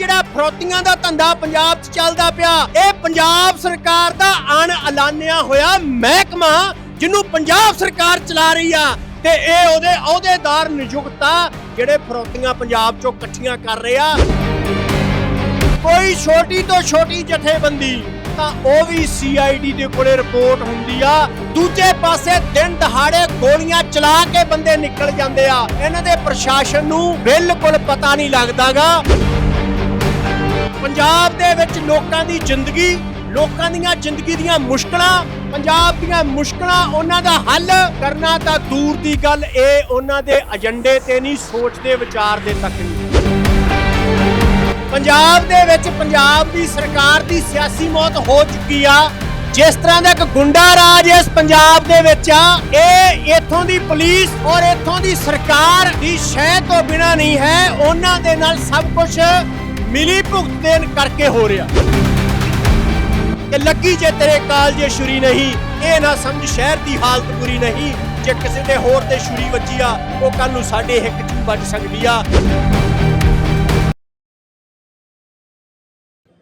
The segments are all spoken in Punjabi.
ਜਿਹੜਾ ਫਰੋਤੀਆਂ ਦਾ ਧੰਦਾ ਪੰਜਾਬ 'ਚ ਚੱਲਦਾ ਪਿਆ, ਇਹ ਪੰਜਾਬ ਸਰਕਾਰ ਦਾ ਅਣ ਐਲਾਨਿਆ ਹੋਇਆ ਮਹਿਕਮਾ ਜਿਹਨੂੰ ਪੰਜਾਬ ਸਰਕਾਰ ਚਲਾ ਰਹੀ ਆ ਤੇ ਇਹ ਉਹਦੇ ਅਹੁਦੇਦਾਰ ਨਿਯੁਕਤ ਜਿਹੜੇ ਫਰੋਤੀਆਂ ਪੰਜਾਬ 'ਚੋਂ ਇਕੱਠੀਆਂ ਕਰ ਰਹੇ ਆ। ਕੋਈ ਛੋਟੀ ਤੋਂ ਛੋਟੀ ਜਥੇਬੰਦੀ ਤਾਂ ਉਹ ਵੀ ਸੀਆਈਡੀ ਦੇ ਕੋਲੇ ਰਿਪੋਰਟ ਹੁੰਦੀ ਆ। ਦੂਜੇ ਪਾਸੇ ਦਿਨ ਦਹਾੜੇ ਗੋਲੀਆਂ ਚਲਾ ਕੇ ਬੰਦੇ ਨਿਕਲ ਜਾਂਦੇ ਆ। ਇਹਨਾਂ ਦੇ ਪ੍ਰਸ਼ਾਸਨ ਨੂੰ ਬਿਲਕੁਲ ਪਤਾ ਨਹੀਂ ਲੱਗਦਾਗਾ। ਪੰਜਾਬ ਦੇ ਵਿੱਚ ਲੋਕਾਂ ਦੀ ਜ਼ਿੰਦਗੀ, ਲੋਕਾਂ ਦੀਆਂ ਜ਼ਿੰਦਗੀ ਦੀਆਂ ਮੁਸ਼ਕਲਾਂ, ਪੰਜਾਬ ਦੀਆਂ ਮੁਸ਼ਕਲਾਂ, ਉਹਨਾਂ ਦਾ ਹੱਲ ਕਰਨਾ ਤਾਂ ਦੂਰ ਦੀ ਗੱਲ, ਇਹ ਉਹਨਾਂ ਦੇ ਏਜੰਡੇ ਤੇ ਨਹੀਂ ਸੋਚਦੇ ਵਿਚਾਰ ਦੇ ਤੱਕ ਨਹੀਂ। ਪੰਜਾਬ ਦੇ ਵਿੱਚ ਪੰਜਾਬ ਦੀ ਸਰਕਾਰ ਦੀ ਸਿਆਸੀ ਮੌਤ ਹੋ ਚੁੱਕੀ ਆ। ਜਿਸ ਤਰ੍ਹਾਂ ਦਾ ਇੱਕ ਗੁੰਡਾ ਰਾਜ ਇਸ ਪੰਜਾਬ ਦੇ ਵਿੱਚ ਆ, ਇਹ ਇੱਥੋਂ ਦੀ ਪੁਲਿਸ ਔਰ ਇੱਥੋਂ ਦੀ ਸਰਕਾਰ ਦੀ ਸ਼ਹਿ ਤੋਂ ਬਿਨਾ ਨਹੀਂ ਹੈ। ਉਹਨਾਂ ਦੇ ਨਾਲ ਸਭ ਕੁਝ ਮਿਲੀ ਭੁਗਤ ਦੇਣ ਕਰਕੇ ਹੋ ਰਿਹਾ। ਕਿ ਲੱਗੀ ਜੇ ਤੇਰੇ ਕਾਲਜੇ ਛੁਰੀ ਨਹੀਂ, ਇਹ ਨਾ ਸਮਝ ਸ਼ਹਿਰ ਦੀ ਹਾਲਤ ਬੁਰੀ ਨਹੀਂ, ਜੇ ਕਿਸੇ ਦੇ ਹੋਰ ਤੇ ਛੁਰੀ ਵੱਜੀ ਆ, ਉਹ ਕੱਲ ਨੂੰ ਸਾਡੇ ਹਿੱਕ 'ਚ ਵੱਜ ਸਕਦੀ ਆ।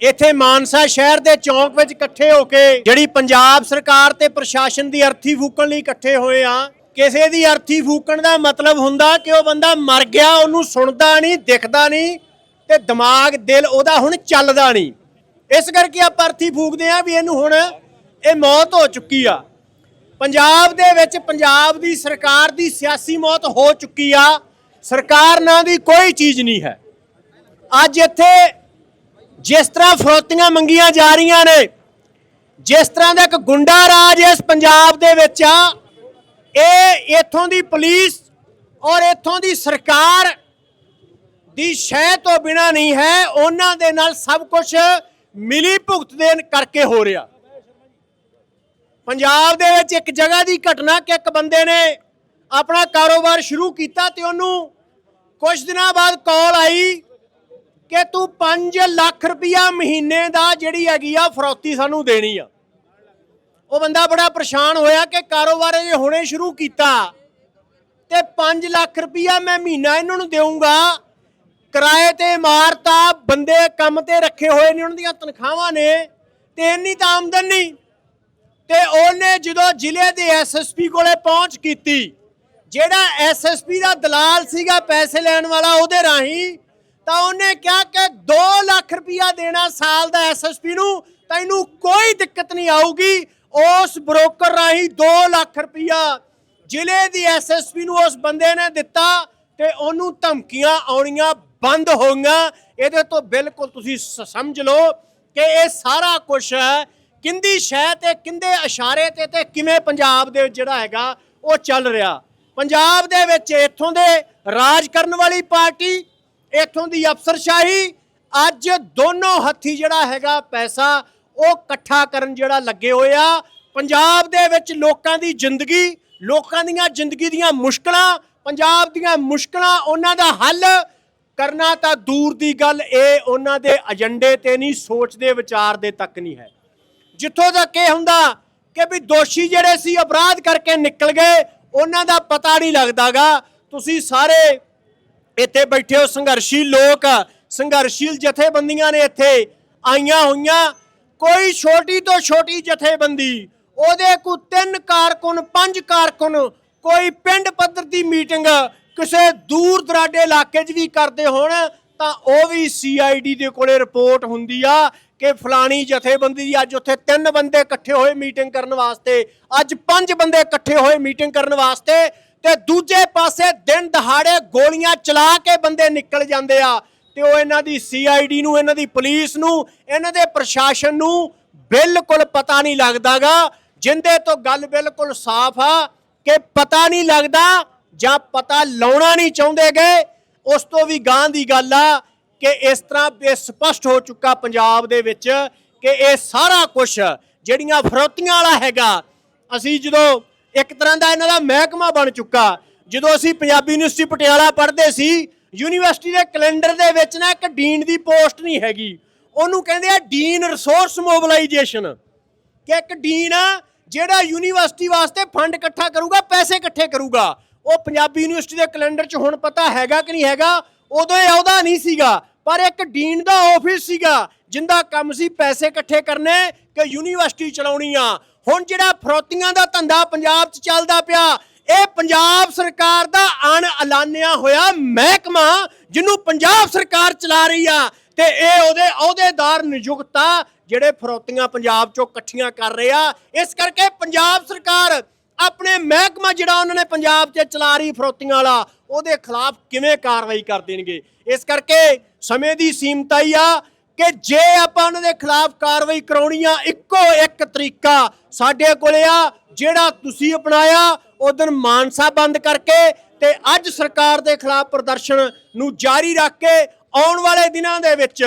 ਇੱਥੇ ਮਾਨਸਾ ਸ਼ਹਿਰ ਦੇ ਚੌਂਕ ਵਿੱਚ ਇਕੱਠੇ ਹੋ ਕੇ ਜਿਹੜੀ ਪੰਜਾਬ ਸਰਕਾਰ ਤੇ ਪ੍ਰਸ਼ਾਸਨ ਦੀ ਅਰਥੀ ਫੂਕਣ ਲਈ ਇਕੱਠੇ ਹੋਏ ਆ, ਕਿਸੇ ਦੀ ਅਰਥੀ ਫੂਕਣ ਦਾ ਮਤਲਬ ਹੁੰਦਾ ਕਿ ਉਹ ਬੰਦਾ ਮਰ ਗਿਆ, ਉਹਨੂੰ ਸੁਣਦਾ ਨਹੀਂ, ਦਿਖਦਾ ਨਹੀਂ ਤੇ ਦਿਮਾਗ, ਦਿਲ ਉਹਦਾ ਹੁਣ ਚੱਲਦਾ ਨਹੀਂ। ਇਸ ਕਰਕੇ ਆਪਾਂ ਪਰਥੀ ਫੂਕਦੇ ਆ ਵੀ ਇਹਨੂੰ ਹੁਣ ਇਹ ਮੌਤ ਹੋ ਚੁੱਕੀ ਆ। ਪੰਜਾਬ ਦੇ ਵਿੱਚ ਪੰਜਾਬ ਦੀ ਸਰਕਾਰ ਦੀ ਸਿਆਸੀ ਮੌਤ ਹੋ ਚੁੱਕੀ ਆ। ਸਰਕਾਰ ਨਾਂ ਦੀ ਕੋਈ ਚੀਜ਼ ਨਹੀਂ ਹੈ। ਅੱਜ ਇੱਥੇ ਜਿਸ ਤਰ੍ਹਾਂ ਫਰੋਤੀਆਂ ਮੰਗੀਆਂ ਜਾ ਰਹੀਆਂ ਨੇ, ਜਿਸ ਤਰ੍ਹਾਂ ਦਾ ਇੱਕ ਗੁੰਡਾ ਰਾਜ ਇਸ ਪੰਜਾਬ ਦੇ ਵਿੱਚ ਆ, ਇਹ ਇੱਥੋਂ ਦੀ ਪੁਲਿਸ ਔਰ ਇੱਥੋਂ ਦੀ ਸਰਕਾਰ ਦੀ ਸ਼ਹਿ ਤੋਂ ਬਿਨਾ ਨਹੀਂ ਹੈ, ਉਹਨਾਂ ਦੇ ਨਾਲ ਸਭ ਕੁਝ ਮਿਲੀ ਭੁਗਤ ਦੇ ਕਰਕੇ ਹੋ ਰਿਹਾ। ਪੰਜਾਬ ਦੇ ਵਿੱਚ ਇੱਕ ਜਗ੍ਹਾ ਦੀ ਘਟਨਾ ਕਿ ਇੱਕ ਬੰਦੇ ਨੇ ਆਪਣਾ ਕਾਰੋਬਾਰ ਸ਼ੁਰੂ ਕੀਤਾ ਤੇ ਉਹਨੂੰ ਕੁਝ ਦਿਨਾਂ ਬਾਅਦ ਕਾਲ ਆਈ ਕਿ ਤੂੰ 5 ਲੱਖ ਰੁਪਇਆ ਮਹੀਨੇ ਦਾ ਜਿਹੜੀ ਹੈਗੀ ਆ ਫਰੌਤੀ ਸਾਨੂੰ ਦੇਣੀ ਆ। ਉਹ ਬੰਦਾ ਬੜਾ ਪਰੇਸ਼ਾਨ ਹੋਇਆ ਕਿ ਕਾਰੋਬਾਰ ਜੇ ਹੁਣੇ ਸ਼ੁਰੂ ਕੀਤਾ ਤੇ 5 ਲੱਖ ਰੁਪਇਆ ਮੈਂ ਮਹੀਨਾ ਇਹਨਾਂ ਨੂੰ ਦੇਵਾਂਗਾ ਕਿਰਾਏ ਤੇ ਇਮਾਰਤਾਂ ਬੰਦੇ ਕੰਮ ਤੇ ਰੱਖੇ ਹੋਏ ਨੇ, ਉਹਨਾਂ ਦੀਆਂ ਤਨਖਾਹਾਂ ਨੇ, ਤੇ ਇੰਨੀ ਤਾਂ ਆਮਦਨ ਨਹੀਂ। ਤੇ ਉਹਨੇ ਜਦੋਂ ਜ਼ਿਲ੍ਹੇ ਦੇ ਐਸਐਸਪੀ ਕੋਲੇ ਪਹੁੰਚ ਕੀਤੀ, ਜਿਹੜਾ ਐਸਐਸਪੀ ਦਾ ਦਲਾਲ ਸੀਗਾ ਪੈਸੇ ਲੈਣ ਵਾਲਾ ਉਹਦੇ ਰਾਹੀਂ, ਤਾਂ ਉਹਨੇ ਕਿਹਾ ਕਿ 2 ਲੱਖ ਰੁਪਇਆ ਦੇਣਾ ਸਾਲ ਦਾ ਐਸਐਸਪੀ ਨੂੰ, ਤੈਨੂੰ ਕੋਈ ਦਿੱਕਤ ਨਹੀਂ ਆਊਗੀ। ਉਸ ਬ੍ਰੋਕਰ ਰਾਹੀਂ 2 ਲੱਖ ਰੁਪਇਆ ਜ਼ਿਲ੍ਹੇ ਦੀ ਐਸਐਸਪੀ ਨੂੰ ਉਸ ਬੰਦੇ ਨੇ ਦਿੱਤਾ। ਤੇ ਉਹਨੂੰ ਧਮਕੀਆਂ ਆਉਣੀਆਂ ਬੰਦ ਹੋਈਆਂ। ਇਹਦੇ ਤੋਂ ਬਿਲਕੁਲ ਤੁਸੀਂ ਸ- ਸਮਝ ਲਓ ਕਿ ਇਹ ਸਾਰਾ ਕੁਝ ਕਿੰਦੀ ਸ਼ਹਿ ਤੇ ਕਿੰਦੇ ਇਸ਼ਾਰੇ ਤੇ ਤੇ ਕਿਵੇਂ ਪੰਜਾਬ ਦੇ ਜਿਹੜਾ ਹੈਗਾ ਉਹ ਚੱਲ ਰਿਹਾ। ਪੰਜਾਬ ਦੇ ਵਿੱਚ ਇੱਥੋਂ ਦੇ ਰਾਜ ਕਰਨ ਵਾਲੀ ਪਾਰਟੀ, ਇੱਥੋਂ ਦੀ ਅਫਸਰਸ਼ਾਹੀ, ਅੱਜ ਦੋਨੋਂ ਹੱਥੀ ਜਿਹੜਾ ਹੈਗਾ ਪੈਸਾ ਉਹ ਇਕੱਠਾ ਕਰਨ ਜਿਹੜਾ ਲੱਗੇ ਹੋਏ ਆ। ਪੰਜਾਬ ਦੇ ਵਿੱਚ ਲੋਕਾਂ ਦੀ ਜ਼ਿੰਦਗੀ, ਲੋਕਾਂ ਦੀਆਂ ਜ਼ਿੰਦਗੀ ਦੀਆਂ ਮੁਸ਼ਕਲਾਂ ਪੰਜਾਬ ਦੀਆਂ ਮੁਸ਼ਕਲਾਂ, ਉਹਨਾਂ ਦਾ ਹੱਲ ਕਰਨਾ ਤਾਂ ਦੂਰ ਦੀ ਗੱਲ, ਇਹ ਉਹਨਾਂ ਦੇ ਏਜੰਡੇ ਤੇ ਨਹੀਂ ਸੋਚਦੇ ਵਿਚਾਰ ਦੇ ਤੱਕ ਨਹੀਂ ਹੈ। ਜਿੱਥੋਂ ਤੱਕ ਇਹ ਹੁੰਦਾ ਕਿ ਵੀ ਦੋਸ਼ੀ ਜਿਹੜੇ ਸੀ, ਅਪਰਾਧ ਕਰਕੇ ਨਿਕਲ ਗਏ, ਉਹਨਾਂ ਦਾ ਪਤਾ ਨਹੀਂ ਲੱਗਦਾਗਾ। ਤੁਸੀਂ ਸਾਰੇ ਇੱਥੇ ਬੈਠੇ ਹੋ, ਸੰਘਰਸ਼ੀ ਲੋਕ, ਸੰਘਰਸ਼ੀਲ ਜਥੇਬੰਦੀਆਂ ਨੇ ਇੱਥੇ ਆਈਆਂ ਹੋਈਆਂ। ਕੋਈ ਛੋਟੀ ਤੋਂ ਛੋਟੀ ਜਥੇਬੰਦੀ, ਉਹਦੇ ਕੋ ਤਿੰਨ ਕਾਰਕੁਨ, ਪੰਜ ਕਾਰਕੁਨ ਕੋਈ ਪਿੰਡ ਪੱਧਰ ਦੀ ਮੀਟਿੰਗ ਕਿਸੇ ਦੂਰ ਦਰਾਡੇ ਇਲਾਕੇ 'ਚ ਵੀ ਕਰਦੇ ਹੋਣ, ਤਾਂ ਉਹ ਵੀ ਸੀਆਈਡੀ ਦੇ ਕੋਲੇ ਰਿਪੋਰਟ ਹੁੰਦੀ ਆ ਕਿ ਫਲਾਣੀ ਜਥੇਬੰਦੀ ਦੀ ਅੱਜ ਉੱਥੇ ਤਿੰਨ ਬੰਦੇ ਇਕੱਠੇ ਹੋਏ ਮੀਟਿੰਗ ਕਰਨ ਵਾਸਤੇ, ਅੱਜ ਪੰਜ ਬੰਦੇ ਇਕੱਠੇ ਹੋਏ ਮੀਟਿੰਗ ਕਰਨ ਵਾਸਤੇ ਤੇ ਦੂਜੇ ਪਾਸੇ ਦਿਨ ਦਹਾੜੇ ਗੋਲੀਆਂ ਚਲਾ ਕੇ ਬੰਦੇ ਨਿਕਲ ਜਾਂਦੇ ਆ। ਤੇ ਉਹ ਇਹਨਾਂ ਦੀ ਸੀਆਈਡੀ ਨੂੰ, ਇਹਨਾਂ ਦੀ ਪੁਲਿਸ ਨੂੰ, ਇਹਨਾਂ ਦੇ ਪ੍ਰਸ਼ਾਸਨ ਨੂੰ ਬਿਲਕੁਲ ਪਤਾ ਨਹੀਂ ਲੱਗਦਾਗਾ, ਜਿੰਦੇ ਤੋਂ ਗੱਲ ਬਿਲਕੁਲ ਸਾਫ਼ ਆ ਕਿ ਪਤਾ ਨਹੀਂ ਲੱਗਦਾ ਜਾਂ ਪਤਾ ਲਾਉਣਾ ਨਹੀਂ ਚਾਹੁੰਦੇ ਗਏ ਉਸ ਤੋਂ ਵੀ ਗਾਂ ਦੀ ਗੱਲ ਆ ਕਿ ਇਸ ਤਰ੍ਹਾਂ ਇਹ ਸਪਸ਼ਟ ਹੋ ਚੁੱਕਾ ਪੰਜਾਬ ਦੇ ਵਿੱਚ ਕਿ ਇਹ ਸਾਰਾ ਕੁਝ ਜਿਹੜੀਆਂ ਫਰੋਤੀਆਂ ਵਾਲਾ ਹੈਗਾ, ਅਸੀਂ ਜਦੋਂ ਇੱਕ ਤਰ੍ਹਾਂ ਦਾ ਇਹਨਾਂ ਦਾ ਮਹਿਕਮਾ ਬਣ ਚੁੱਕਾ, ਜਦੋਂ ਅਸੀਂ ਪੰਜਾਬੀ ਯੂਨੀਵਰਸਿਟੀ ਪਟਿਆਲਾ ਪੜ੍ਹਦੇ ਸੀ, ਯੂਨੀਵਰਸਿਟੀ ਦੇ ਕੈਲੰਡਰ ਦੇ ਵਿੱਚ ਨਾ ਇੱਕ ਡੀਨ ਦੀ ਪੋਸਟ ਨਹੀਂ ਹੈਗੀ। ਉਹਨੂੰ ਕਹਿੰਦੇ ਆ ਡੀਨ ਰਿਸੋਰਸ ਮੋਬਿਲਾਈਜੇਸ਼ਨ। ਕਿ ਇੱਕ ਡੀਨ ਆ ਜਿਹੜਾ ਯੂਨੀਵਰਸਿਟੀ ਵਾਸਤੇ ਫੰਡ ਇਕੱਠਾ ਕਰੂਗਾ, ਪੈਸੇ ਇਕੱਠੇ ਕਰੂਗਾ, ਉਹ ਪੰਜਾਬੀ ਯੂਨੀਵਰਸਿਟੀ ਦੇ ਕੈਲੰਡਰ 'ਚ ਹੁਣ ਪਤਾ ਹੈਗਾ ਕਿ ਨਹੀਂ ਹੈਗਾ, ਉਦੋਂ ਇਹ ਅਹੁਦਾ ਨਹੀਂ ਸੀਗਾ, ਪਰ ਇੱਕ ਡੀਨ ਦਾ ਆਫਿਸ ਸੀਗਾ, ਜਿੰਦਾ ਕੰਮ ਸੀ ਪੈਸੇ ਇਕੱਠੇ ਕਰਨੇ ਕਿ ਯੂਨੀਵਰਸਿਟੀ ਚਲਾਉਣੀ ਆ। ਹੁਣ ਜਿਹੜਾ ਫਰੋਤੀਆਂ ਦਾ ਧੰਦਾ ਪੰਜਾਬ 'ਚ ਚੱਲਦਾ ਪਿਆ, ਇਹ ਪੰਜਾਬ ਸਰਕਾਰ ਦਾ ਅਣ ਐਲਾਨਿਆ ਹੋਇਆ ਮਹਿਕਮਾ, ਜਿਹਨੂੰ ਪੰਜਾਬ ਸਰਕਾਰ ਚਲਾ ਰਹੀ ਆ, ਤੇ ਇਹ ਉਹਦੇ ਅਹੁਦੇਦਾਰ ਨਿਯੁਕਤ ਜਿਹੜੇ ਫਰੋਤੀਆਂ ਪੰਜਾਬ 'ਚੋਂ ਇਕੱਠੀਆਂ ਕਰ ਰਹੇ ਆ, ਇਸ ਕਰਕੇ ਪੰਜਾਬ ਸਰਕਾਰ ਆਪਣੇ ਮਹਿਕਮਾ ਜਿਹੜਾ ਉਹਨਾਂ ਨੇ ਪੰਜਾਬ 'ਚ ਚਲਾ ਰਹੀ ਫਰੋਤੀਆਂ ਵਾਲਾ, ਉਹਦੇ ਖਿਲਾਫ ਕਿਵੇਂ ਕਾਰਵਾਈ ਕਰ ਦੇਣਗੇ? ਇਸ ਕਰਕੇ ਸਮੇਂ ਦੀ ਸੀਮਤਾ ਹੀ ਆ ਕਿ ਜੇ ਆਪਾਂ ਉਹਨਾਂ ਦੇ ਖਿਲਾਫ ਕਾਰਵਾਈ ਕਰਾਉਣੀ ਆ, ਇੱਕੋ ਇੱਕ ਤਰੀਕਾ ਸਾਡੇ ਕੋਲੇ ਆ, ਜਿਹੜਾ ਤੁਸੀਂ ਅਪਣਾਇਆ ਉਦੋਂ ਮਾਨਸਾ ਬੰਦ ਕਰਕੇ ਤੇ ਅੱਜ ਸਰਕਾਰ ਦੇ ਖਿਲਾਫ ਪ੍ਰਦਰਸ਼ਨ ਨੂੰ ਜਾਰੀ ਰੱਖ ਕੇ ਆਉਣ ਵਾਲੇ ਦਿਨਾਂ ਦੇ ਵਿੱਚ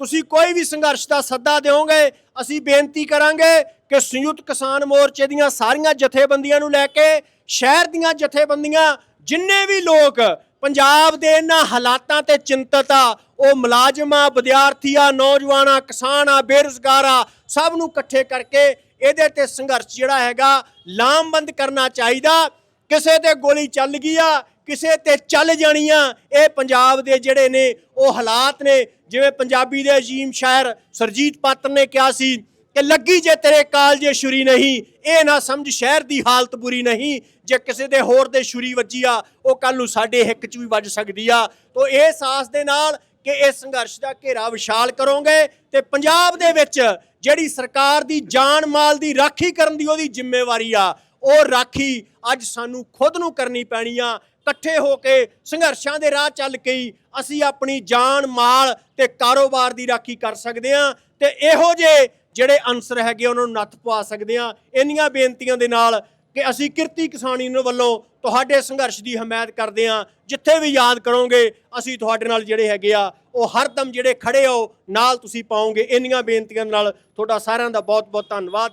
ਤੁਸੀਂ ਕੋਈ ਵੀ ਸੰਘਰਸ਼ ਦਾ ਸੱਦਾ ਦਿਓਗੇ, ਅਸੀਂ ਬੇਨਤੀ ਕਰਾਂਗੇ ਕਿ ਸੰਯੁਕਤ ਕਿਸਾਨ ਮੋਰਚੇ ਦੀਆਂ ਸਾਰੀਆਂ ਜਥੇਬੰਦੀਆਂ ਨੂੰ ਲੈ ਕੇ, ਸ਼ਹਿਰ ਦੀਆਂ ਜਥੇਬੰਦੀਆਂ, ਜਿੰਨੇ ਵੀ ਲੋਕ ਪੰਜਾਬ ਦੇ ਇਹਨਾਂ ਹਾਲਾਤਾਂ ਤੇ ਚਿੰਤਤ ਆ, ਉਹ ਮੁਲਾਜ਼ਮਾਂ ਵਿਦਿਆਰਥੀਆਂ ਨੌਜਵਾਨਾਂ ਕਿਸਾਨਾਂ ਬੇਰੁਜ਼ਗਾਰਾਂ ਸਭ ਨੂੰ ਇਕੱਠੇ ਕਰਕੇ ਇਹਦੇ ਤੇ ਸੰਘਰਸ਼ ਜਿਹੜਾ ਹੈਗਾ ਲਾਮਬੰਦ ਕਰਨਾ ਚਾਹੀਦਾ। ਕਿਸੇ ਤੇ ਗੋਲੀ ਚੱਲ ਗਈ ਆ ਕਿਸੇ ਤੇ ਚੱਲ ਜਾਣੀਆਂ, ਇਹ ਪੰਜਾਬ ਦੇ ਜਿਹੜੇ ਨੇ, ਉਹ ਹਾਲਾਤ ਨੇ। ਜਿਵੇਂ ਪੰਜਾਬੀ ਦੇ ਅਜੀਮ ਸ਼ਾਇਰ ਸਰਜੀਤ ਪਾਤਰ ਨੇ ਕਿਹਾ ਸੀ ਕਿ ਲੱਗੀ ਜੇ ਤੇਰੇ ਕਾਲਜੇ ਛੁਰੀ ਨਹੀਂ, ਇਹ ਨਾ ਸਮਝ ਸ਼ਹਿਰ ਦੀ ਹਾਲਤ ਬੁਰੀ ਨਹੀਂ। ਜੇ ਕਿਸੇ ਦੇ ਹੋਰ ਦੇ ਛੁਰੀ ਵੱਜੀ ਆ, ਉਹ ਕੱਲ ਨੂੰ ਸਾਡੇ ਹਿੱਕ 'ਚ ਵੀ ਵੱਜ ਸਕਦੀ ਆ। ਤੋ ਇਹ ਸਾਹਸ ਦੇ ਨਾਲ ਕਿ ਇਸ ਸੰਘਰਸ਼ ਦਾ ਘੇਰਾ ਵਿਸ਼ਾਲ ਕਰੋਗੇ ਤੇ ਪੰਜਾਬ ਦੇ ਵਿੱਚ ਜਿਹੜੀ ਸਰਕਾਰ ਦੀ ਜਾਨ ਮਾਲ ਦੀ ਰਾਖੀ ਕਰਨ ਦੀ ਉਹਦੀ ਜ਼ਿੰਮੇਵਾਰੀ ਆ ਉਹ ਰਾਖੀ ਅੱਜ ਸਾਨੂੰ ਖੁਦ ਨੂੰ ਕਰਨੀ ਪੈਣੀ ਆ। ਇਕੱਠੇ ਹੋ ਕੇ ਸੰਘਰਸ਼ਾਂ ਦੇ ਰਾਹ ਚੱਲ ਕੇ ਹੀ ਅਸੀਂ ਆਪਣੀ ਜਾਨ, ਮਾਲ ਤੇ ਕਾਰੋਬਾਰ ਦੀ ਰਾਖੀ ਕਰ ਸਕਦੇ ਆ ਤੇ ਇਹੋ ਜੇ ਜਿਹੜੇ ਅਨਸਰ ਹੈਗੇ ਉਹਨਾਂ ਨੂੰ ਨੱਥ ਪਵਾ ਸਕਦੇ ਆ। ਇੰਨੀਆਂ ਬੇਨਤੀਆਂ ਦੇ ਨਾਲ ਕਿ ਅਸੀਂ ਕਿਰਤੀ ਕਿਸਾਨੀ ਯੂਨੀਅਨ ਵੱਲੋਂ ਤੁਹਾਡੇ ਸੰਘਰਸ਼ ਦੀ ਹਮਾਇਤ ਕਰਦੇ ਆ। ਜਿੱਥੇ ਵੀ ਯਾਦ ਕਰੋਗੇ, ਅਸੀਂ ਤੁਹਾਡੇ ਨਾਲ ਜਿਹੜੇ ਹੈਗੇ ਆ, ਉਹ ਹਰਦਮ ਜਿਹੜੇ ਖੜੇ ਹੋ, ਨਾਲ ਤੁਸੀਂ ਪਾਓਗੇ। ਇੰਨੀਆਂ ਬੇਨਤੀਆਂ ਨਾਲ ਤੁਹਾਡਾ ਸਾਰਿਆਂ ਦਾ ਬਹੁਤ ਬਹੁਤ ਧੰਨਵਾਦ।